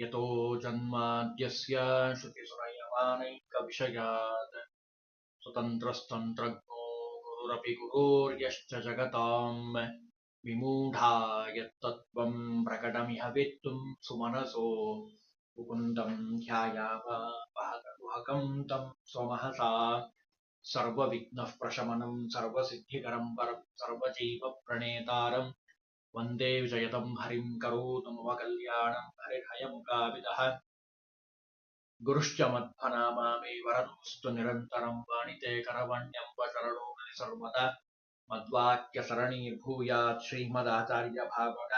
यतो जन्माद्यस्य श्रुतिसुनयमानैकविषयात् स्वतन्त्रस्तन्त्रज्ञो गुरुरपि गुरोर्यश्च जगताम् विमूढा यत्तत्त्वम् प्रकटमिह वित्तुम् सुमनसो। मुकुन्दम् ध्यायामापहकुहकं तम् स्वमहसा। सर्वविघ्नः प्रशमनम् सर्वसिद्धिकरम् वरम् सर्वजैवप्रणेतारम् वन्दे विजयतं हरिं करोतु मम कल्याणं हरिर्हयमुखाविदः गुरुश्च मध्वनामा मे वरदोऽस्तु निरन्तरं वाणिते करवण्यम्ब शरणो हरि सर्वदा मद्वाक्यसरणीर्भूयात् श्रीमदाचार्यभावग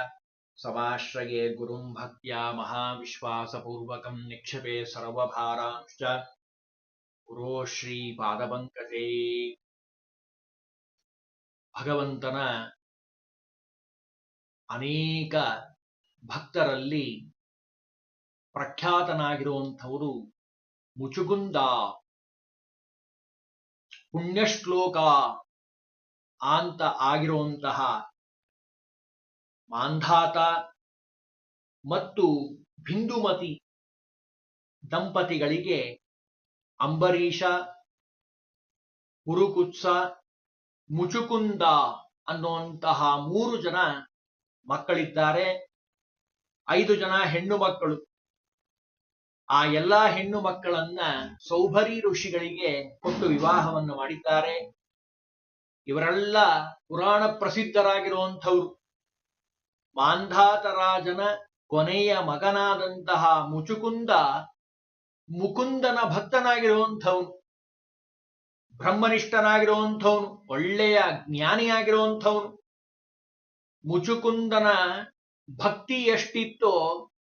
समाश्रये गुरुं भक्त्या महाविश्वासपूर्वकं निक्षिपे सर्वभारांश्च ಗುರೋ ಶ್ರೀ ಪಾದಪಂಕಜೇ ಭಗವಂತನ ಅನೇಕ ಭಕ್ತರಲ್ಲಿ ಪ್ರಖ್ಯಾತನಾಗಿರುವಂಥವರು ಮುಚುಗುಂದ, ಪುಣ್ಯಶ್ಲೋಕ ಅಂತ ಆಗಿರುವಂತಹ ಮಾಂಧಾತ ಮತ್ತು ಬಿಂದುಮತಿ ದಂಪತಿಗಳಿಗೆ ಅಂಬರೀಷ ಹುರುಕುತ್ಸ ಮುಚುಕುಂದ ಅನ್ನುವಂತಹ ಮೂರು ಜನ ಮಕ್ಕಳಿದ್ದಾರೆ. ಐದು ಜನ ಹೆಣ್ಣು ಮಕ್ಕಳು. ಆ ಎಲ್ಲಾ ಹೆಣ್ಣು ಮಕ್ಕಳನ್ನ ಸೌಭರಿ ಋಷಿಗಳಿಗೆ ಕೊಟ್ಟು ವಿವಾಹವನ್ನು ಮಾಡಿದ್ದಾರೆ. ಇವರೆಲ್ಲ ಪುರಾಣ ಪ್ರಸಿದ್ಧರಾಗಿರುವಂಥವ್ರು. ಮಾಂಧಾತರಾಜನ ಕೊನೆಯ ಮಗನಾದಂತಹ ಮುಚುಕುಂದ ಮುಕುಂದನ ಭಕ್ತನಾಗಿರುವಂಥವನು. ಬ್ರಹ್ಮನಿಷ್ಠನಾಗಿರುವಂಥವನು, ಒಳ್ಳೆಯ ಜ್ಞಾನಿಯಾಗಿರುವಂಥವನು. ಮುಚುಕುಂದನ ಭಕ್ತಿ ಎಷ್ಟಿತ್ತೋ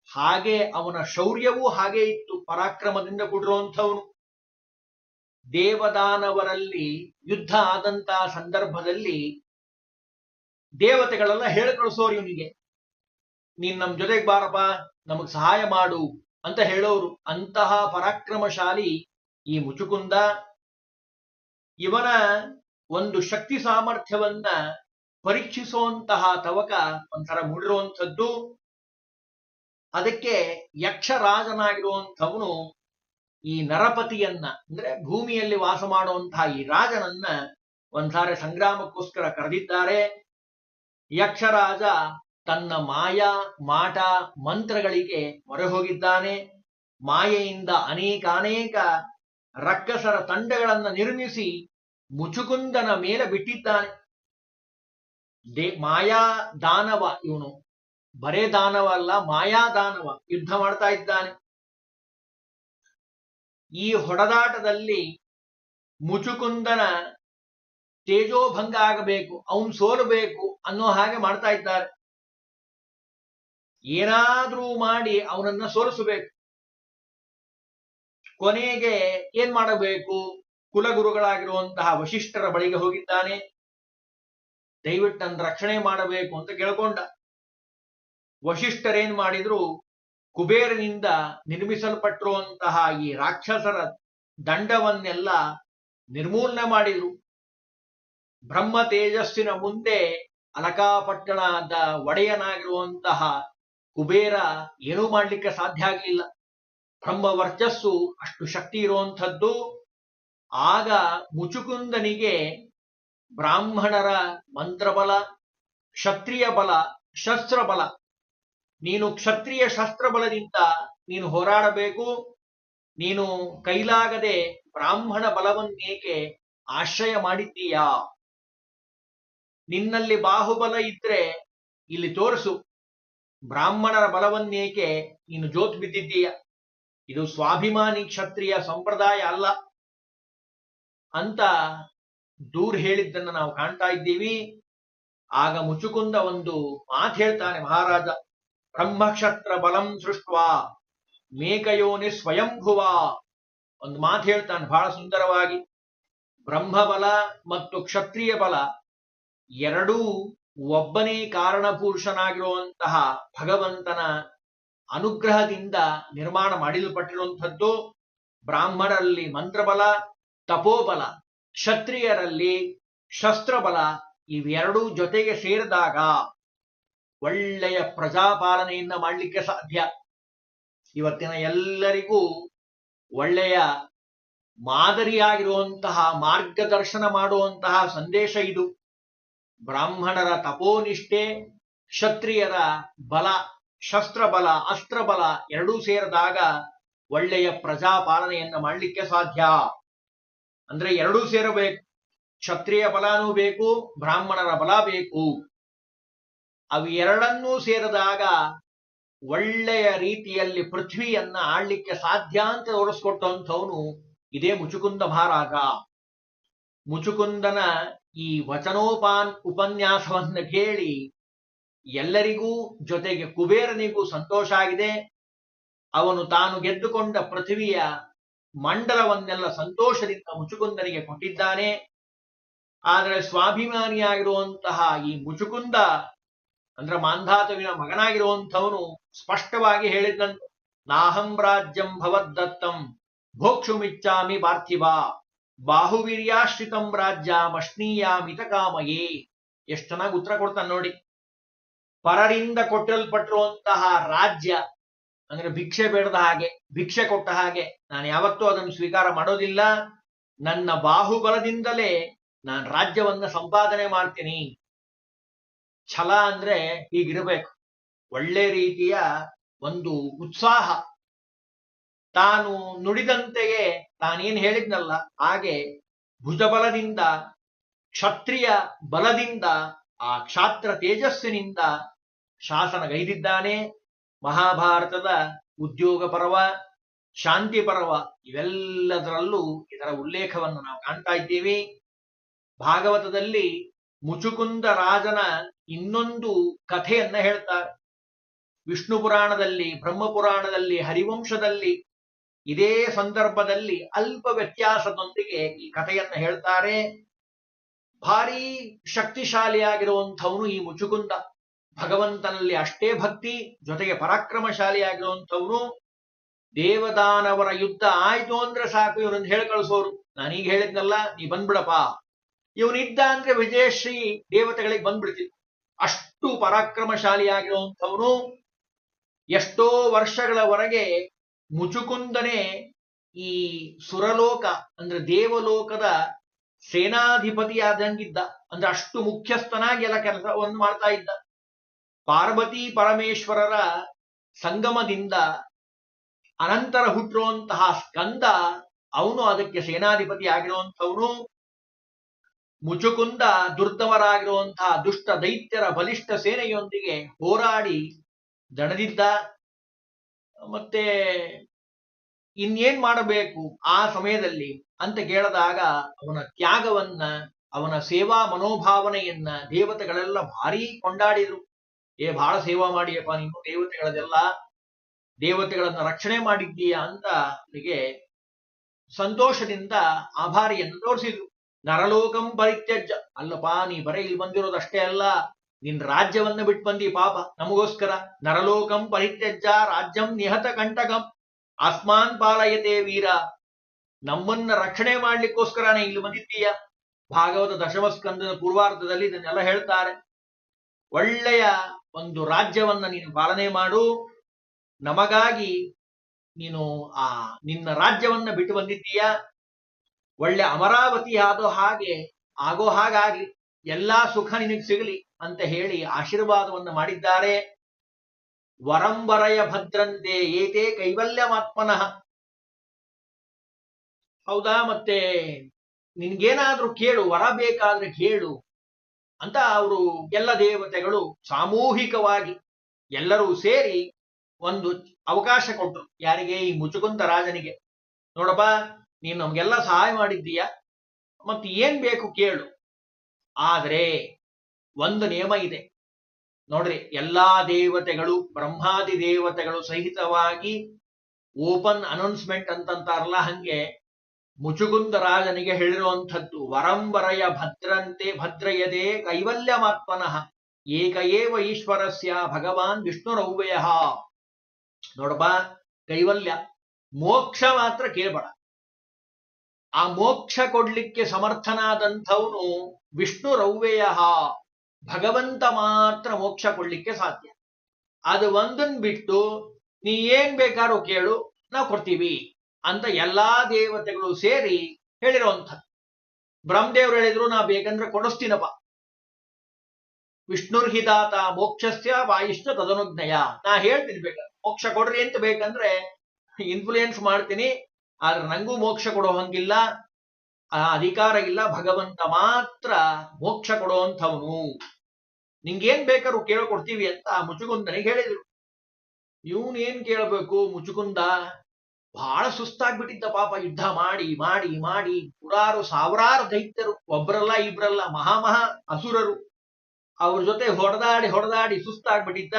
ಹಾಗೆ ಅವನ ಶೌರ್ಯವೂ ಹಾಗೆ ಇತ್ತು ಪರಾಕ್ರಮದಿಂದ ಕೂಡಿರುವಂಥವನು. ದೇವದಾನವರಲ್ಲಿ ಯುದ್ಧ ಆದಂತಹ ಸಂದರ್ಭದಲ್ಲಿ ದೇವತೆಗಳೆಲ್ಲ ಹೇಳಿ ಕಳಿಸೋರು ಇವನಿಗೆ ನೀನ್ ನಮ್ ಜೊತೆಗೆ ಬಾರಪ್ಪ, ನಮಗ್ ಸಹಾಯ ಮಾಡು ಅಂತ ಹೇಳೋರು. ಅಂತಹ ಪರಾಕ್ರಮಶಾಲಿ ಈ ಮುಚುಕುಂದ ಇವನ ಒಂದು ಶಕ್ತಿ ಸಾಮರ್ಥ್ಯವನ್ನ ಪರೀಕ್ಷಿಸುವಂತಹ ತವಕ ಒಂಥರ ಮೂಡಿರುವಂಥದ್ದು ಅದಕ್ಕೆ ಯಕ್ಷರಾಜನಾಗಿರುವಂಥವನು ಈ ನರಪತಿಯನ್ನ, ಅಂದ್ರೆ ಭೂಮಿಯಲ್ಲಿ ವಾಸ ಮಾಡುವಂತಹ ಈ ರಾಜನನ್ನ ಒಂದ್ಸಾರಿ ಸಂಗ್ರಾಮಕ್ಕೋಸ್ಕರ ಕರೆದಿದ್ದಾರೆ. ಯಕ್ಷರಾಜ ತನ್ನ ಮಾಯಾ, ಮಾಟ, ಮಂತ್ರಗಳಿಗೆ ಮೊರೆ ಹೋಗಿದ್ದಾನೆ ಮಾಯೆಯಿಂದ ಅನೇಕ ಅನೇಕ ರಕ್ಕಸರ ತಂಡಗಳನ್ನ ನಿರ್ಮಿಸಿ ಮುಚುಕುಂದನ ಮೇಲೆ ಬಿಟ್ಟಿದ್ದಾನೆ. ದೇ ಮಾಯಾ ದಾನವ ಇವನು. ಬರೇ ದಾನವ ಅಲ್ಲ, ಮಾಯಾ ದಾನವ. ಯುದ್ಧ ಮಾಡ್ತಾ ಇದ್ದಾನೆ. ಈ ಹೊಡೆದಾಟದಲ್ಲಿ ಮುಚುಕುಂದನ ತೇಜೋಭಂಗ ಆಗಬೇಕು, ಅವನ್ ಸೋಲಬೇಕು ಅನ್ನೋ ಹಾಗೆ ಮಾಡ್ತಾ ಇದ್ದಾರೆ. ಏನಾದ್ರೂ ಮಾಡಿ ಅವನನ್ನ ಸೋಲಿಸಬೇಕು. ಕೊನೆಗೆ ಏನ್ ಮಾಡಬೇಕು? ಕುಲಗುರುಗಳಾಗಿರುವಂತಹ ವಶಿಷ್ಠರ ಬಳಿಗೆ ಹೋಗಿದ್ದಾನೆ. ದಯವಿಟ್ಟು ನನ್ನ ರಕ್ಷಣೆ ಮಾಡಬೇಕು ಅಂತ ಕೇಳ್ಕೊಂಡ. ವಶಿಷ್ಠರೇನ್ ಮಾಡಿದ್ರು, ಕುಬೇರನಿಂದ ನಿರ್ಮಿಸಲ್ಪಟ್ಟಿರುವಂತಹ ಈ ರಾಕ್ಷಸರ ದಂಡವನ್ನೆಲ್ಲ ನಿರ್ಮೂಲನೆ ಮಾಡಿದ್ರು. ಬ್ರಹ್ಮ ತೇಜಸ್ಸಿನ ಮುಂದೆ ಅಲಕಾಪಟ್ಟಣದ ಒಡೆಯನಾಗಿರುವಂತಹ ಕುಬೇರ ಏನೂ ಮಾಡ್ಲಿಕ್ಕೆ ಸಾಧ್ಯ ಆಗಲಿಲ್ಲ. ಬ್ರಹ್ಮ ವರ್ಚಸ್ಸು ಅಷ್ಟು ಶಕ್ತಿ ಇರುವಂಥದ್ದು. ಆಗ ಮುಚುಕುಂದನಿಗೆ ಬ್ರಾಹ್ಮಣರ ಮಂತ್ರಬಲ, ಕ್ಷತ್ರಿಯ ಬಲ ಶಸ್ತ್ರ ಬಲ ನೀನು ಕ್ಷತ್ರಿಯ ಶಸ್ತ್ರ ಬಲದಿಂದ ನೀನು ಹೋರಾಡಬೇಕು. ನೀನು ಕೈಲಾಗದೆ ಬ್ರಾಹ್ಮಣ ಬಲವನ್ನೇಕೆ ಆಶ್ರಯ ಮಾಡಿದ್ದೀಯಾ? ನಿನ್ನಲ್ಲಿ ಬಾಹುಬಲ ಇದ್ರೆ ಇಲ್ಲಿ ತೋರಿಸು. ಬ್ರಾಹ್ಮಣರ ಬಲವನ್ನೇಕೆ ನೀನು ಜೋತ್ ಬಿದ್ದಿದ್ದೀಯ? ಇದು ಸ್ವಾಭಿಮಾನಿ ಕ್ಷತ್ರಿಯ ಸಂಪ್ರದಾಯ ಅಲ್ಲ. ಅಂತ ದೂರ್ ಹೇಳಿದ್ದನ್ನ ನಾವು ಕಾಣ್ತಾ ಇದ್ದೀವಿ. ಆಗ ಮುಚುಕುಂದ ಒಂದು ಮಾತು ಹೇಳ್ತಾನೆ ಮಹಾರಾಜ. ಬ್ರಹ್ಮಕ್ಷತ್ರ ಬಲಂ ಸೃಷ್ಟ ಮೇಕಯೋನಿ ಸ್ವಯಂಭುವ. ಒಂದು ಮಾತು ಹೇಳ್ತಾನೆ ಬಹಳ ಸುಂದರವಾಗಿ. ಬ್ರಹ್ಮಬಲ ಮತ್ತು ಕ್ಷತ್ರಿಯ ಬಲ ಎರಡೂ ಒಬ್ಬನೇ ಕಾರಣಪುರುಷನಾಗಿರುವಂತಹ ಭಗವಂತನ ಅನುಗ್ರಹದಿಂದ ನಿರ್ಮಾಣ ಮಾಡಲ್ಪಟ್ಟಿರುವಂಥದ್ದು. ಬ್ರಾಹ್ಮಣರಲ್ಲಿ ಮಂತ್ರಬಲ, ತಪೋಬಲ. ಕ್ಷತ್ರಿಯರಲ್ಲಿ ಶಸ್ತ್ರಬಲ ಇವೆರಡೂ ಜೊತೆಗೆ ಸೇರಿದಾಗ ಒಳ್ಳೆಯ ಪ್ರಜಾಪಾಲನೆಯಿಂದ ಮಾಡಲಿಕ್ಕೆ ಸಾಧ್ಯ. ಇವತ್ತಿನ ಎಲ್ಲರಿಗೂ ಒಳ್ಳೆಯ ಮಾದರಿಯಾಗಿರುವಂತಹ ಮಾರ್ಗದರ್ಶನ ಮಾಡುವಂತಹ ಸಂದೇಶ ಇದು. ಬ್ರಾಹ್ಮಣರ ತಪೋನಿಷ್ಠೆ, ಕ್ಷತ್ರಿಯರ ಬಲ, ಶಸ್ತ್ರಬಲ, ಅಸ್ತ್ರಬಲ ಎರಡೂ ಸೇರಿದಾಗ ಒಳ್ಳೆಯ ಪ್ರಜಾಪಾಲನೆಯನ್ನು ಮಾಡಲಿಕ್ಕೆ ಸಾಧ್ಯ. ಅಂದ್ರೆ ಎರಡೂ ಸೇರಬೇಕು. ಕ್ಷತ್ರಿಯ ಬಲನೂ ಬೇಕು, ಬ್ರಾಹ್ಮಣರ ಬಲ ಬೇಕು. ಅವು ಎರಡನ್ನೂ ಸೇರಿದಾಗ ಒಳ್ಳೆಯ ರೀತಿಯಲ್ಲಿ ಪೃಥ್ವಿಯನ್ನ ಆಳ್ಲಿಕ್ಕೆ ಸಾಧ್ಯ ಅಂತ ತೋರಿಸ್ಕೊಟ್ಟಂಥವನು ಇದೇ ಮುಚುಕುಂದ ಮಹಾರಾಜ. ಮುಚುಕುಂದನ ಈ ವಚನೋಪಾನ್ ಉಪನ್ಯಾಸವನ್ನ ಕೇಳಿ ಎಲ್ಲರಿಗೂ ಜೊತೆಗೆ ಕುಬೇರನಿಗೂ ಸಂತೋಷ ಆಗಿದೆ. ಅವನು ತಾನು ಗೆದ್ದುಕೊಂಡ ಪೃಥ್ವಿಯ ಮಂಡಲವನ್ನೆಲ್ಲ ಸಂತೋಷದಿಂದ ಮುಚುಕುಂದನಿಗೆ ಕೊಟ್ಟಿದ್ದಾನೆ. ಆದರೆ ಸ್ವಾಭಿಮಾನಿಯಾಗಿರುವಂತಹ ಈ ಮುಚುಕುಂದ, ಅಂದ್ರೆ ಮಾಂಧಾತುವಿನ ಮಗನಾಗಿರುವಂಥವನು ಸ್ಪಷ್ಟವಾಗಿ ಹೇಳಿದ್ದಂತೆ ನಾಹಂ ರಾಜ್ಯಂ ಭವದ್ದತ್ತಂ ಭೋಕ್ಷುಮಿಚ್ಚಾಮಿ ಪಾರ್ಥಿವ ಬಾಹುವೀರ್ಯಾಶ್ರಿತಂ ರಾಜ್ಯ ಮಷ್ಣೀಯಾಮಿತ ಕಾಮಯೇ. ಎಷ್ಟು ಚೆನ್ನಾಗಿ ಉತ್ತರ ಕೊಡ್ತಾನೆ ನೋಡಿ. ಪರರಿಂದ ಕೊಟ್ಟಲ್ಪಟ್ಟಿರುವಂತಹ ರಾಜ್ಯ ಅಂದ್ರೆ ಭಿಕ್ಷೆ ಬೇಡದ ಹಾಗೆ, ಭಿಕ್ಷೆ ಕೊಟ್ಟ ಹಾಗೆ ನಾನು ಯಾವತ್ತೂ ಅದನ್ನು ಸ್ವೀಕಾರ ಮಾಡೋದಿಲ್ಲ. ನನ್ನ ಬಾಹುಬಲದಿಂದಲೇ ನಾನು ರಾಜ್ಯವನ್ನ ಸಂಪಾದನೆ ಮಾಡ್ತೀನಿ. ಛಲ ಅಂದ್ರೆ ಹೀಗಿರಬೇಕು. ಒಳ್ಳೆ ರೀತಿಯ ಒಂದು ಉತ್ಸಾಹ. ತಾನು ನುಡಿದಂತೆಯೇ ತಾನೇನ್ ಹೇಳಿದ್ನಲ್ಲ, ಹಾಗೆ ಭುಜಬಲದಿಂದ, ಕ್ಷತ್ರಿಯ ಬಲದಿಂದ, ಆ ಕ್ಷಾತ್ರ ತೇಜಸ್ಸಿನಿಂದ ಶಾಸನಗೈದಿದ್ದಾನೆ. ಮಹಾಭಾರತದ ಉದ್ಯೋಗ ಪರ್ವ, ಶಾಂತಿ ಪರ್ವ, ಇವೆಲ್ಲದರಲ್ಲೂ ಇದರ ಉಲ್ಲೇಖವನ್ನು ನಾವು ಕಾಣ್ತಾ ಇದ್ದೇವೆ. ಭಾಗವತದಲ್ಲಿ ಮುಚುಕುಂದ ರಾಜನ ಇನ್ನೊಂದು ಕಥೆಯನ್ನ ಹೇಳ್ತಾರೆ. ವಿಷ್ಣು ಪುರಾಣದಲ್ಲಿ, ಬ್ರಹ್ಮ ಪುರಾಣದಲ್ಲಿ, ಹರಿವಂಶದಲ್ಲಿ ಇದೇ ಸಂದರ್ಭದಲ್ಲಿ ಅಲ್ಪ ವ್ಯತ್ಯಾಸದೊಂದಿಗೆ ಈ ಕಥೆಯನ್ನ ಹೇಳ್ತಾರೆ. ಭಾರೀ ಶಕ್ತಿಶಾಲಿಯಾಗಿರುವಂಥವನು ಈ ಮುಚುಕುಂದ. ಭಗವಂತನಲ್ಲಿ ಅಷ್ಟೇ ಭಕ್ತಿ, ಜೊತೆಗೆ ಪರಾಕ್ರಮಶಾಲಿಯಾಗಿರುವಂಥವ್ರು ದೇವದಾನವರ ಯುದ್ಧ ಆಯ್ತು ಅಂದ್ರೆ ಸಾಕು ಇವನನ್ನು ಹೇಳಿ ಕಳಿಸೋರು. ನಾನೀಗ ಹೇಳಿದ್ನಲ್ಲ, ನೀ ಬಂದ್ಬಿಡಪ್ಪ. ಇವನಿದ್ದ ಅಂದ್ರೆ ವಿಜಯಶ್ರೀ ದೇವತೆಗಳಿಗೆ ಬಂದ್ಬಿಡ್ತಿತ್ತು ಅಷ್ಟು ಪರಾಕ್ರಮಶಾಲಿಯಾಗಿರುವಂಥವನು ಎಷ್ಟೋ ವರ್ಷಗಳವರೆಗೆ ಮುಚುಕುಂದನೆ ಈ ಸುರಲೋಕ ಅಂದ್ರೆ ದೇವಲೋಕದ ಸೇನಾಧಿಪತಿಯಾದಂಗಿದ್ದ. ಅಂದ್ರೆ ಅಷ್ಟು ಮುಖ್ಯಸ್ಥನಾಗಿ ಎಲ್ಲ ಕೆಲಸವನ್ನು ಮಾಡ್ತಾ ಇದ್ದ. ಪಾರ್ವತಿ ಪರಮೇಶ್ವರರ ಸಂಗಮದಿಂದ ಅನಂತರ ಹುಟ್ಟಿರುವಂತಹ ಸ್ಕಂದ, ಅವನು ಅದಕ್ಕೆ ಸೇನಾಧಿಪತಿ ಆಗಿರುವಂಥವನು. ಮುಚುಕುಂದ ದುರ್ದವರಾಗಿರುವಂತಹ ದುಷ್ಟ ದೈತ್ಯರ ಬಲಿಷ್ಠ ಸೇನೆಯೊಂದಿಗೆ ಹೋರಾಡಿ ದಣದಿದ್ದ. ಮತ್ತೆ ಇನ್ನೇನ್ ಮಾಡಬೇಕು ಆ ಸಮಯದಲ್ಲಿ ಅಂತ ಕೇಳಿದಾಗ ಅವನ ತ್ಯಾಗವನ್ನ, ಅವನ ಸೇವಾ ಮನೋಭಾವನೆಯನ್ನ ದೇವತೆಗಳೆಲ್ಲ ಭಾರಿ ಕೊಂಡಾಡಿದ್ರು. ಏ ಬಹಳ ಸೇವಾ ಮಾಡಿಯಪ್ಪ, ನೀನು ದೇವತೆಗಳದೆಲ್ಲ ದೇವತೆಗಳನ್ನ ರಕ್ಷಣೆ ಮಾಡಿದ್ದೀಯಾ ಅಂತ ಅವನಿಗೆ ಸಂತೋಷದಿಂದ ಆಭಾರಿಯನ್ನು ತೋರಿಸಿದ್ರು. ನರಲೋಕಂ ಪರಿತ್ಯಜ್ಜ ಅಲ್ಲಪ್ಪ, ನೀ ಬರೇ ಇಲ್ಲಿ ಬಂದಿರೋದಷ್ಟೇ ಅಲ್ಲ ನಿನ್ ರಾಜ್ಯವನ್ನ ಬಿಟ್ಟು ಬಂದಿ ಪಾಪ, ನಮಗೋಸ್ಕರ. ನರಲೋಕಂ ಪರಿತ್ಯಜ್ಜ ರಾಜ್ಯಂ ನಿಹತ ಕಂಟಕಂ. ಆಸ್ಮಾನ್ ಪಾಲಯತೆ ವೀರ. ನಮ್ಮನ್ನ ರಕ್ಷಣೆ ಮಾಡ್ಲಿಕ್ಕೋಸ್ಕರನೇ ಇಲ್ಲಿ ಬಂದಿದ್ದೀಯ. ಭಾಗವತ ದಶಮಸ್ಕಂದದ ಪೂರ್ವಾರ್ಧದಲ್ಲಿ ಇದನ್ನೆಲ್ಲ ಹೇಳ್ತಾರೆ. ಒಳ್ಳೆಯ ಒಂದು ರಾಜ್ಯವನ್ನ ನೀನು ಪಾಲನೆ ಮಾಡು. ನಮಗಾಗಿ ನೀನು ಆ ನಿನ್ನ ರಾಜ್ಯವನ್ನ ಬಿಟ್ಟು ಬಂದಿದ್ದೀಯ? ಒಳ್ಳೆ ಅಮರಾವತಿ ಆದೋ ಹಾಗೆ, ಆಗೋ ಹಾಗಾಗ್ಲಿ, ಎಲ್ಲಾ ಸುಖ ನಿನಗೆ ಸಿಗಲಿ ಅಂತ ಹೇಳಿ ಆಶೀರ್ವಾದವನ್ನು ಮಾಡಿದ್ದಾರೆ. ವರಂಬರಯ ಭದ್ರಂತೆ ಏತೇ ಕೈವಲ್ಯಮಾತ್ಮನಃ. ಹೌದಾ ಮತ್ತೆ ನಿನ್ಗೇನಾದ್ರೂ ಕೇಳು, ವರ ಬೇಕಾದ್ರೆ ಕೇಳು. ಅಂತ ಅವರು ಎಲ್ಲ ದೇವತೆಗಳು ಸಾಮೂಹಿಕವಾಗಿ ಎಲ್ಲರೂ ಸೇರಿ ಒಂದು ಅವಕಾಶ ಕೊಟ್ಟರು ಯಾರಿಗೆ? ಈ ಮುಚುಕುಂದ ರಾಜನಿಗೆ. ನೋಡಪ್ಪ, ನೀನು ನಮ್ಗೆಲ್ಲ ಸಹಾಯ ಮಾಡಿದ್ದೀಯ? ಮತ್ತೆ ಏನ್ ಬೇಕು ಕೇಳು. ಆದರೆ ಒಂದು ನಿಯಮ ಇದೆ. ನೋಡ್ರಿ, ಎಲ್ಲಾ ದೇವತೆಗಳು, ಬ್ರಹ್ಮಾದಿ ದೇವತೆಗಳು ಸಹಿತವಾಗಿ ಓಪನ್ ಅನೌನ್ಸ್ಮೆಂಟ್ ಅಂತಂತಾರಲ್ಲ ಹಂಗೆ ಮುಚುಕುಂದ ರಾಜನಿಗೆ ಹೇಳಿರುವಂಥದ್ದು ವರಂಬರಯ ಭದ್ರಂತೆ ಭದ್ರಯದೆ ಕೈವಲ್ಯಮಾತ್ಮನಃ ಏಕಏವ ಈಶ್ವರಸ್ಯ ಭಗವಾನ್ ವಿಷ್ಣುರವ್ಯಯ. ನೋಡಪ್ಪ, ಕೈವಲ್ಯ. ಮೋಕ್ಷ ಮಾತ್ರ ಕೇಳಬಡ. ಆ ಮೋಕ್ಷ ಕೊಡ್ಲಿಕ್ಕೆ ಸಮರ್ಥನಾದಂಥವನು ವಿಷ್ಣುರವ್ಯಯ. ಭಗವಂತ ಮಾತ್ರ ಮೋಕ್ಷ ಕೊಡ್ಲಿಕ್ಕೆ ಸಾಧ್ಯ. ಅದು ಒಂದನ್ ಬಿಟ್ಟು ನೀ ಏನ್ ಬೇಕಾದ್ರೂ ಕೇಳು, ನಾವು ಕೊಡ್ತೀವಿ. ಅಂತ ಎಲ್ಲಾ ದೇವತೆಗಳು ಸೇರಿ ಹೇಳಿರುವಂಥದ್ದು. ಬ್ರಹ್ಮದೇವ್ರು ಹೇಳಿದ್ರು, ನಾ ಬೇಕಂದ್ರೆ ಕೊಡಿಸ್ತೀನಪ್ಪ. ವಿಷ್ಣುರ್ಹಿದಾತ ಮೋಕ್ಷಸ್ಯ ವಾಯಿಷ್ಣ ತದನುಜ್ಞಯ. ನಾ ಹೇಳ್ತೀನಿ ಬೇಕಾದ್ರೆ ಮೋಕ್ಷ ಕೊಡ್ರಿ ಅಂತ ಬೇಕಂದ್ರೆ ಇನ್ಫ್ಲೂಯೆನ್ಸ್ ಮಾಡ್ತೀನಿ, ಆದ್ರೆ ನಂಗೂ ಮೋಕ್ಷ ಕೊಡೋ ಹಂಗಿಲ್ಲ, ಆ ಅಧಿಕಾರ ಇಲ್ಲ, ಭಗವಂತ ಮಾತ್ರ ಮೋಕ್ಷ ಕೊಡುವಂಥವನು ನಿಂಗೇನ್ ಬೇಕಾದ್ರೂ ಕೇಳ್ಕೊಡ್ತೀವಿ ಅಂತ ಮುಚುಕುಂದನಿಗೆ ಹೇಳಿದ್ರು. ಇವನ್ ಏನ್ ಕೇಳಬೇಕು ಮುಚುಕುಂದ ಬಹಳ ಸುಸ್ತಾಗ್ಬಿಟ್ಟಿದ್ದ ಪಾಪ ಯುದ್ಧ ಮಾಡಿ ಮಾಡಿ ಮಾಡಿ. ನೂರಾರು ಸಾವಿರಾರು ದೈತ್ಯರು, ಒಬ್ರಲ್ಲ, ಇಬ್ರಲ್ಲ ಮಹಾಮಹಾ ಅಸುರರು. ಅವ್ರ ಜೊತೆ ಹೊಡೆದಾಡಿ ಹೊಡೆದಾಡಿ ಸುಸ್ತಾಗ್ಬಿಟ್ಟಿದ್ದ.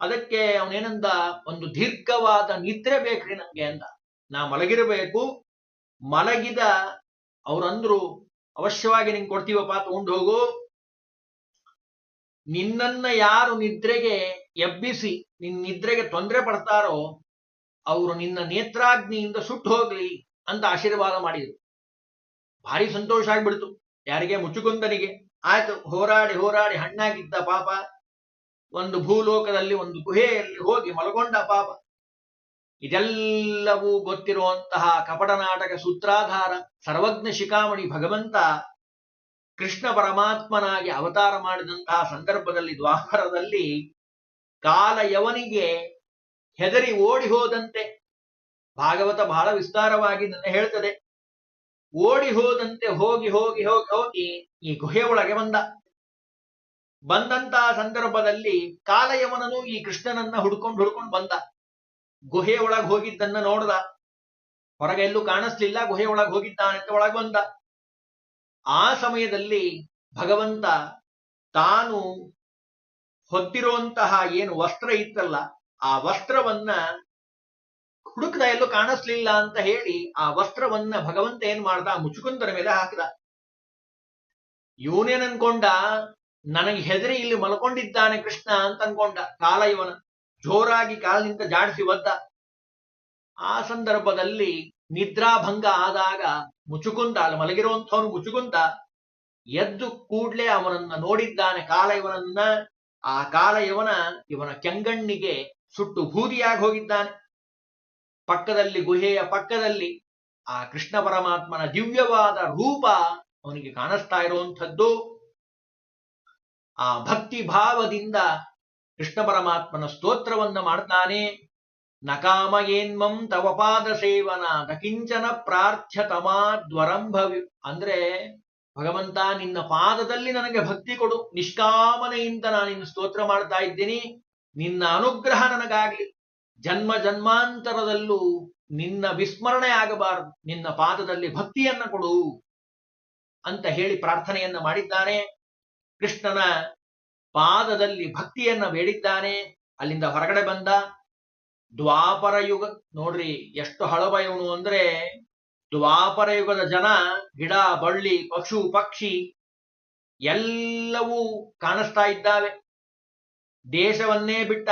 ಅದಕ್ಕೆ ಅವನೇನಂದ, ಒಂದು ದೀರ್ಘವಾದ ನಿದ್ರೆ ಬೇಕ್ರಿ ನಂಗೆ ಅಂದ. ನಾ ಮಲಗಿರಬೇಕು. ಮಲಗಿದ ಅವ್ರಂದ್ರು, ಅವಶ್ಯವಾಗಿ ನಿಂಗೆ ಕೊಡ್ತೀವಪ್ಪ, ತಗೊಂಡು ಹೋಗು. ನಿನ್ನನ್ನ ಯಾರು ನಿದ್ರೆಗೆ ಎಬ್ಬಿಸಿ, ನಿನ್ ನಿದ್ರೆಗೆ ತೊಂದರೆ ಪಡ್ತಾರೋ ಅವರು ನಿನ್ನ ನೇತ್ರಾಗ್ನಿಯಿಂದ ಸುಟ್ಟು ಹೋಗ್ಲಿ ಅಂತ ಆಶೀರ್ವಾದ ಮಾಡಿದ್ರು. ಭಾರಿ ಸಂತೋಷ ಆಗ್ಬಿಡ್ತು. ಯಾರಿಗೆ? ಮುಚ್ಚುಕುಂದನಿಗೆ ಆಯ್ತು, ಹೋರಾಡಿ ಹೋರಾಡಿ ಹಣ್ಣಾಗಿದ್ದ ಪಾಪ, ಒಂದು ಭೂಲೋಕದಲ್ಲಿ ಒಂದು ಗುಹೆಯಲ್ಲಿ ಹೋಗಿ ಮಲಗೊಂಡ ಪಾಪ. ಇದೆಲ್ಲವೂ ಗೊತ್ತಿರುವಂತಹ ಕಪಟ ನಾಟಕ ಸೂತ್ರಾಧಾರ, ಸರ್ವಜ್ಞ ಶಿಖಾಮಣಿ ಭಗವಂತ ಕೃಷ್ಣ ಪರಮಾತ್ಮನಾಗಿ ಅವತಾರ ಮಾಡಿದಂತಹ ಸಂದರ್ಭದಲ್ಲಿ ದ್ವಾಪರದಲ್ಲಿ ಕಾಲ ಯವನಿಗೆ ಹೆದರಿ ಓಡಿ ಹೋದಂತೆ. ಭಾಗವತ ಬಹಳ ವಿಸ್ತಾರವಾಗಿ ನನ್ನ ಹೇಳ್ತದೆ. ಓಡಿ ಹೋದಂತೆ ಹೋಗಿ ಹೋಗಿ ಹೋಗಿ ಹೋಗಿ ಈ ಗುಹೆ ಒಳಗೆ ಬಂದ. ಬಂದಂತಹ ಸಂದರ್ಭದಲ್ಲಿ ಕಾಲಯವನನು ಈ ಕೃಷ್ಣನನ್ನ ಹುಡ್ಕೊಂಡು ಹುಡ್ಕೊಂಡು ಬಂದ. ಗುಹೆ ಒಳಗೆ ಹೋಗಿದ್ದನ್ನ ನೋಡ್ದ. ಹೊರಗೆ ಎಲ್ಲೂ ಕಾಣಿಸ್ಲಿಲ್ಲ, ಗುಹೆ ಒಳಗೆ ಹೋಗಿದ್ದಾನೆ ಅಂತ ಒಳಗೆ ಬಂದ. ಆ ಸಮಯದಲ್ಲಿ ಭಗವಂತ ತಾನು ಹೊತ್ತಿರುವಂತಹ ಏನು ವಸ್ತ್ರ ಇತ್ತಲ್ಲ ಆ ವಸ್ತ್ರವನ್ನ ಹುಡುಕದ ಎಲ್ಲೂ ಕಾಣಿಸ್ಲಿಲ್ಲ ಅಂತ ಹೇಳಿ ಆ ವಸ್ತ್ರವನ್ನ ಭಗವಂತ ಏನ್ ಮಾಡ್ದ? ಮುಚುಕುಂದರ ಮೇಲೆ ಹಾಕಿದ. ಇವನೇನ್ ಅನ್ಕೊಂಡ? ನನಗೆ ಹೆದರಿ ಇಲ್ಲಿ ಮಲ್ಕೊಂಡಿದ್ದಾನೆ ಕೃಷ್ಣ ಅಂತ ಅನ್ಕೊಂಡ. ಕಾಲ ಇವನ ಜೋರಾಗಿ ಕಾಲಿನಿಂದ ಜಾಡಿಸಿ ಒದ್ದ. ಆ ಸಂದರ್ಭದಲ್ಲಿ ನಿದ್ರಾಭಂಗ ಆದಾಗ ಮುಚುಕುಂದ, ಅಲ್ಲಿ ಮಲಗಿರುವಂಥವನು ಮುಚುಕುಂದ ಎದ್ದು ಕೂಡ್ಲೆ ಅವನನ್ನ ನೋಡಿದ್ದಾನೆ. ಕಾಲ ಇವನನ್ನ, ಆ ಕಾಲ ಇವನ ಇವನ ಕೆಂಗಣ್ಣಿಗೆ ಸುಟ್ಟು ಭೂದಿಯಾಗಿ ಹೋಗಿದ್ದಾನೆ. ಪಕ್ಕದಲ್ಲಿ ಗುಹೆಯ ಪಕ್ಕದಲ್ಲಿ ಆ ಕೃಷ್ಣ ಪರಮಾತ್ಮನ ದಿವ್ಯವಾದ ರೂಪ ಅವನಿಗೆ ಕಾಣಿಸ್ತಾ ಇರುವಂಥದ್ದು. ಆ ಭಕ್ತಿ ಭಾವದಿಂದ ಕೃಷ್ಣ ಪರಮಾತ್ಮನ ಸ್ತೋತ್ರವನ್ನ ಮಾಡ್ತಾನೆ. ನಕಾಮಯೇನ್ಮಂ ಏನ್ಮಂ ತವ ಪಾದ ಸೇವನ ನಕಿಂಚನ ಪ್ರಾರ್ಥ್ಯ ತಮಾದ್ವರಂಭವಿ ಅಂದ್ರೆ ಭಗವಂತ ನಿನ್ನ ಪಾದದಲ್ಲಿ ನನಗೆ ಭಕ್ತಿ ಕೊಡು, ನಿಷ್ಕಾಮನೆಯಿಂದ ನಾನು ಸ್ತೋತ್ರ ಮಾಡ್ತಾ ಇದ್ದೀನಿ. ನಿನ್ನ ಅನುಗ್ರಹ ನನಗಾಗ್ಲಿ. ಜನ್ಮ ಜನ್ಮಾಂತರದಲ್ಲೂ ನಿನ್ನ ವಿಸ್ಮರಣೆ ಆಗಬಾರದು. ನಿನ್ನ ಪಾದದಲ್ಲಿ ಭಕ್ತಿಯನ್ನ ಕೊಡು ಅಂತ ಹೇಳಿ ಪ್ರಾರ್ಥನೆಯನ್ನ ಮಾಡಿದ್ದಾನೆ. ಕೃಷ್ಣನ ಪಾದದಲ್ಲಿ ಭಕ್ತಿಯನ್ನ ಬೇಡಿದ್ದಾನೆ. ಅಲ್ಲಿಂದ ಹೊರಗಡೆ ಬಂದ. ದ್ವಾಪರ ಯುಗ, ನೋಡ್ರಿ ಎಷ್ಟು ಹಳಬ ಇವನು ಅಂದ್ರೆ ದ್ವಾಪರ ಯುಗದ ಜನ ಗಿಡ, ಬಳ್ಳಿ, ಪಶು, ಪಕ್ಷಿ ಎಲ್ಲವೂ ಕಾಣಿಸ್ತಾ ಇದ್ದಾವೆ. ದೇಶವನ್ನೇ ಬಿಟ್ಟ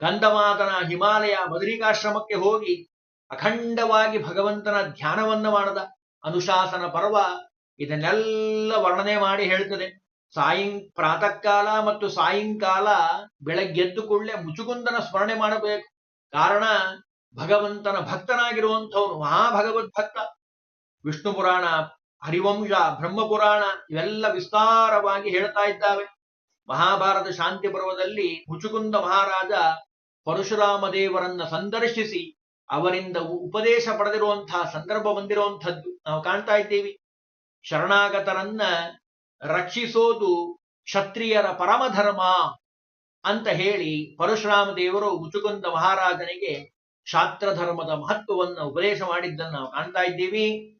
ಗಂಧಮಾತನ ಹಿಮಾಲಯ ಮಧುರಿಕಾಶ್ರಮಕ್ಕೆ ಹೋಗಿ ಅಖಂಡವಾಗಿ ಭಗವಂತನ ಧ್ಯಾನವನ್ನ ಮಾಡದ ಅನುಶಾಸನ ಪರ್ವ ಇದನ್ನೆಲ್ಲ ವರ್ಣನೆ ಮಾಡಿ ಹೇಳ್ತದೆ. ಸಾಯಂ ಪ್ರಾತಃ ಕಾಲ ಮತ್ತು ಸಾಯಂಕಾಲ ಬೆಳಗ್ಗೆದ್ದು ಕೂಡಲೇ ಮುಚುಕುಂದನ ಸ್ಮರಣೆ ಮಾಡಬೇಕು. ಕಾರಣ ಭಗವಂತನ ಭಕ್ತನಾಗಿರುವಂಥವನು ಮಹಾಭಗವದ್ ಭಕ್ತ. ವಿಷ್ಣು ಪುರಾಣ, ಹರಿವಂಶ, ಬ್ರಹ್ಮ ಪುರಾಣ ಇವೆಲ್ಲ ವಿಸ್ತಾರವಾಗಿ ಹೇಳ್ತಾ ಇದ್ದಾವೆ. ಮಹಾಭಾರತ ಶಾಂತಿ ಪರ್ವದಲ್ಲಿ ಮುಚುಕುಂದ ಮಹಾರಾಜ ಪರಶುರಾಮ ದೇವರನ್ನ ಸಂದರ್ಶಿಸಿ ಅವರಿಂದ ಉಪದೇಶ ಪಡೆದಿರುವಂತಹ ಸಂದರ್ಭ ಬಂದಿರುವಂಥದ್ದು. ನಾವು ಕಾಣ್ತಾ ಇದ್ದೀವಿ. ಶರಣಾಗತರನ್ನ ರಕ್ಷಿಸೋದು ಕ್ಷತ್ರಿಯರ ಪರಮಧರ್ಮ ಅಂತ ಹೇಳಿ ಪರಶುರಾಮ ದೇವರು ಮುಚುಕುಂದ ಮಹಾರಾಜನಿಗೆ ಶಾಸ್ತ್ರ ಧರ್ಮದ ಮಹತ್ವವನ್ನು ಉಪದೇಶ ಮಾಡಿದ್ದನ್ನು ನಾವು ಕಾಣ್ತಾ ಇದ್ದೀವಿ.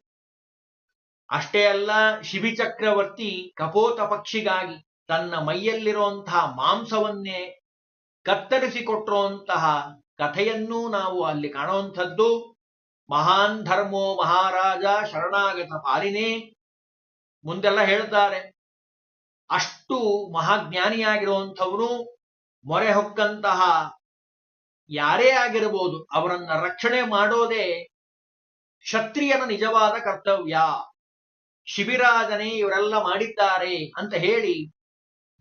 ಅಷ್ಟೇ ಅಲ್ಲ ಶಿಬಿ ಚಕ್ರವರ್ತಿ ಕಪೋತ ಪಕ್ಷಿಗಾಗಿ ತನ್ನ ಮೈಯಲ್ಲಿರುವಂತಹ ಮಾಂಸವನ್ನೇ ಕತ್ತರಿಸಿಕೊಟ್ಟಿರುವಂತಹ ಕಥೆಯನ್ನೂ ನಾವು ಅಲ್ಲಿ ಕಾಣುವಂಥದ್ದು. ಮಹಾನ್ ಧರ್ಮೋ ಮಹಾರಾಜ ಶರಣಾಗತ ಪಾಲಿನೇ. ಮುಂದೆಲ್ಲ ಹೇಳ್ತಾರೆ, ಅಷ್ಟು ಮಹಾಜ್ಞಾನಿಯಾಗಿರುವಂಥವನು, ಮೊರೆ ಹೊಕ್ಕಂತಹ ಯಾರೇ ಆಗಿರಬಹುದು ಅವರನ್ನ ರಕ್ಷಣೆ ಮಾಡೋದೇ ಕ್ಷತ್ರಿಯನ ನಿಜವಾದ ಕರ್ತವ್ಯ. ಶಿಬಿರಾಜನೇ ಇವರೆಲ್ಲ ಮಾಡಿದ್ದಾರೆ ಅಂತ ಹೇಳಿ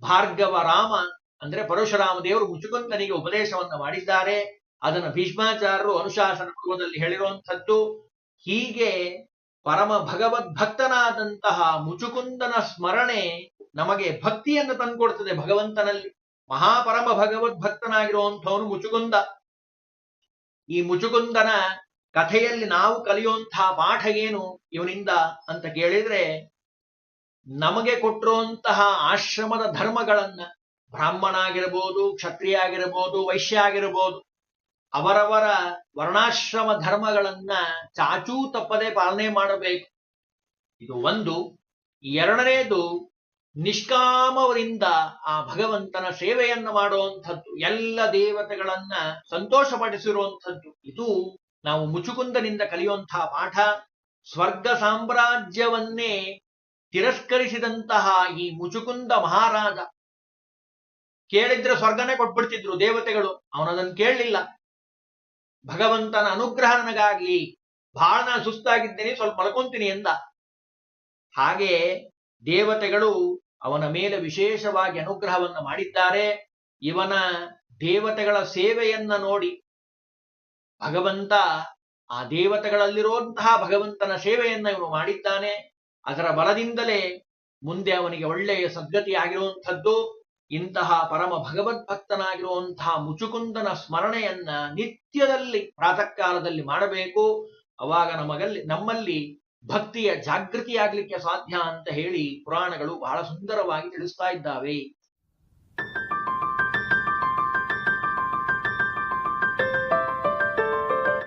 ಭಾರ್ಗವ ರಾಮ ಅಂದ್ರೆ ಪರಶುರಾಮ ದೇವರು ಮುಚುಕುಂದನಿಗೆ ಉಪದೇಶವನ್ನು ಮಾಡಿದ್ದಾರೆ. ಅದನ್ನು ಭೀಷ್ಮಾಚಾರ್ಯರು ಅನುಶಾಸನ ಪರ್ವದಲ್ಲಿ ಹೇಳಿರುವಂಥದ್ದು. ಹೀಗೆ ಪರಮ ಭಗವದ್ ಭಕ್ತನಾದಂತಹ ಮುಚುಕುಂದನ ಸ್ಮರಣೆ ನಮಗೆ ಭಕ್ತಿಯನ್ನು ತಂದುಕೊಡ್ತದೆ ಭಗವಂತನಲ್ಲಿ. ಮಹಾಪರಮ ಭಗವದ್ಭಕ್ತನಾಗಿರುವಂಥವನು ಮುಚುಕುಂದ. ಈ ಮುಚುಕುಂದನ ಕಥೆಯಲ್ಲಿ ನಾವು ಕಲಿಯುವಂತಹ ಪಾಠ ಏನು ಇವನಿಂದ ಅಂತ ಕೇಳಿದ್ರೆ ನಮಗೆ ಕೊಟ್ಟಿರುವಂತಹ ಆಶ್ರಮದ ಧರ್ಮಗಳನ್ನ ಬ್ರಾಹ್ಮಣ ಆಗಿರಬಹುದು ಕ್ಷತ್ರಿಯ ಆಗಿರಬಹುದು ವೈಶ್ಯ ಆಗಿರಬಹುದು ಅವರವರ ವರ್ಣಾಶ್ರಮ ಧರ್ಮಗಳನ್ನ ಚಾಚೂ ತಪ್ಪದೆ ಪಾಲನೆ ಮಾಡಬೇಕು. ಇದು ಒಂದು. ಎರಡನೇದು, ನಿಷ್ಕಾಮವರಿಂದ ಆ ಭಗವಂತನ ಸೇವೆಯನ್ನು ಮಾಡುವಂಥದ್ದು, ಎಲ್ಲ ದೇವತೆಗಳನ್ನ ಸಂತೋಷಪಡಿಸಿರುವಂಥದ್ದು. ಇದು ನಾವು ಮುಚುಕುಂದನಿಂದ ಕಲಿಯುವಂತಹ ಪಾಠ. ಸ್ವರ್ಗ ಸಾಮ್ರಾಜ್ಯವನ್ನೇ ತಿರಸ್ಕರಿಸಿದಂತಹ ಈ ಮುಚುಕುಂದ ಮಹಾರಾಜ. ಕೇಳಿದ್ರೆ ಸ್ವರ್ಗನೇ ಕೊಟ್ಬಿಡ್ತಿದ್ರು ದೇವತೆಗಳು, ಅವನದನ್ನು ಕೇಳಲಿಲ್ಲ. ಭಗವಂತನ ಅನುಗ್ರಹ ನನಗಾಗ್ಲಿ ಬಹಳ ನಾನು ಸುಸ್ತಾಗಿದ್ದೇನೆ, ಸ್ವಲ್ಪ ಮಲ್ಕೊಂತೀನಿ ಎಂದ. ಹಾಗೆ ದೇವತೆಗಳು ಅವನ ಮೇಲೆ ವಿಶೇಷವಾಗಿ ಅನುಗ್ರಹವನ್ನು ಮಾಡಿದ್ದಾರೆ. ಇವನ ದೇವತೆಗಳ ಸೇವೆಯನ್ನ ನೋಡಿ. ಭಗವಂತ ಆ ದೇವತೆಗಳಲ್ಲಿರುವಂತಹ ಭಗವಂತನ ಸೇವೆಯನ್ನ ಇವನು ಮಾಡಿದ್ದಾನೆ. ಅದರ ಬಲದಿಂದಲೇ ಮುಂದೆ ಅವನಿಗೆ ಒಳ್ಳೆಯ ಸದ್ಗತಿಯಾಗಿರುವಂಥದ್ದು, ಇಂತಹ ಪರಮ ಭಗವದ್ಭಕ್ತನಾಗಿರುವಂತಹ ಮುಚುಕುಂದನ ಸ್ಮರಣೆಯನ್ನ ನಿತ್ಯದಲ್ಲಿ ಪ್ರಾತಃ ಕಾಲದಲ್ಲಿ ಮಾಡಬೇಕು. ಅವಾಗ ನಮಗಲ್ಲಿ, ನಮ್ಮಲ್ಲಿ ಭಕ್ತಿಯ ಜಾಗೃತಿಯಾಗಲಿಕ್ಕೆ ಸಾಧ್ಯ ಅಂತ ಹೇಳಿ ಪುರಾಣಗಳು ಬಹಳ ಸುಂದರವಾಗಿ ತಿಳಿಸ್ತಾ ಇದ್ದಾವೆ.